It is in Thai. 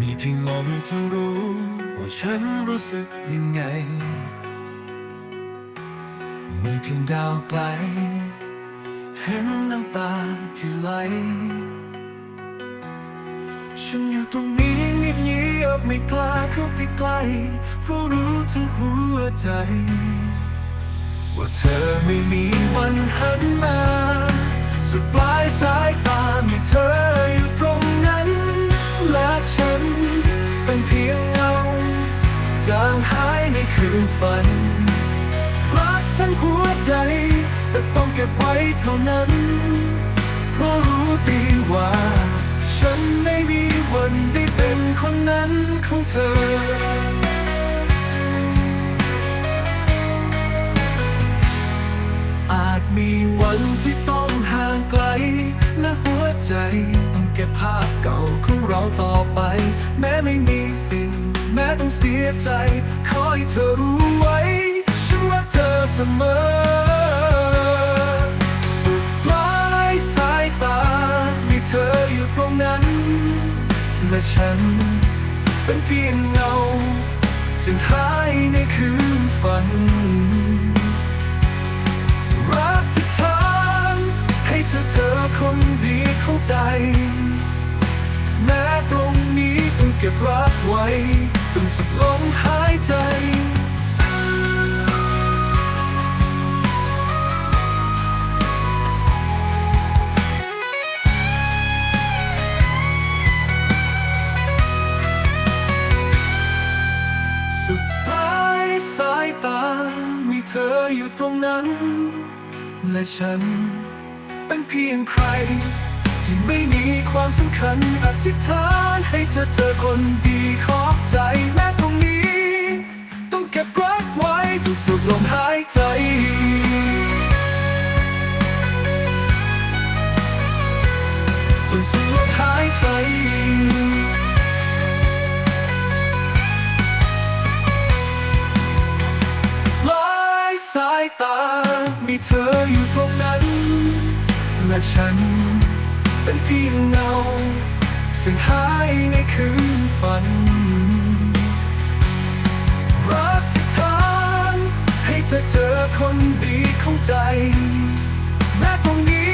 มีเพียงลมที่รู้ว่าฉันรู้สึกยังไง มีเพียงดาวไกลเห็นน้ำตาที่ไหล ฉันอยู่ตรงนี้เงียบเงียบไม่กล้าเข้าไปใกล้เพราะรู้ทั้งหัวใจ ว่าเธอไม่มีวันหา เป็นเพียงเงาจางหายในคืนฝัน รักทั้งหัวใจ แต่ต้องเก็บไว้เท่านั้น เพราะรู้ดีว่า ฉันไม่มีวันได้เป็นคนนั้นของเธออาจมีวันที่ต้องห่างไกล และหัวใจ ต้องเก็บภาพเก่าของเราต่อไป แม้ไม่มีสิ่ง แม้ต้องเสียใจ ขอให้เธอรู้ไว้ ฉันรักเธอเสมอ สุดปลายสายตา มีเธออยู่ตรงนั้น และฉันเป็นเพียงเงาซึ่งหายในคืนฝัน รักที่ทำให้เธอเจอคนดีเข้าใจ แม้ตรง บรักไว้จนสุดลมหายใจ สุดปลายสายตา มีเธออยู่ตรงนั้น และฉันเป็นเพียงใคร ที่ไม่มีความสำคัญอธิษฐานให้เธอเจอคนดีขอบใจแม้ตรงนี้ ต้องเก็บรักไว้จนสุดลมหายใจจนสุดลมหายใจลายสายตา มีเธออยู่ตรงนั้นและฉัน เป็นเพียงเงาซึ่งหายในคืนฝัน รักที่ทางให้เธอเจอคนดีของใจ แม้ตรงนี้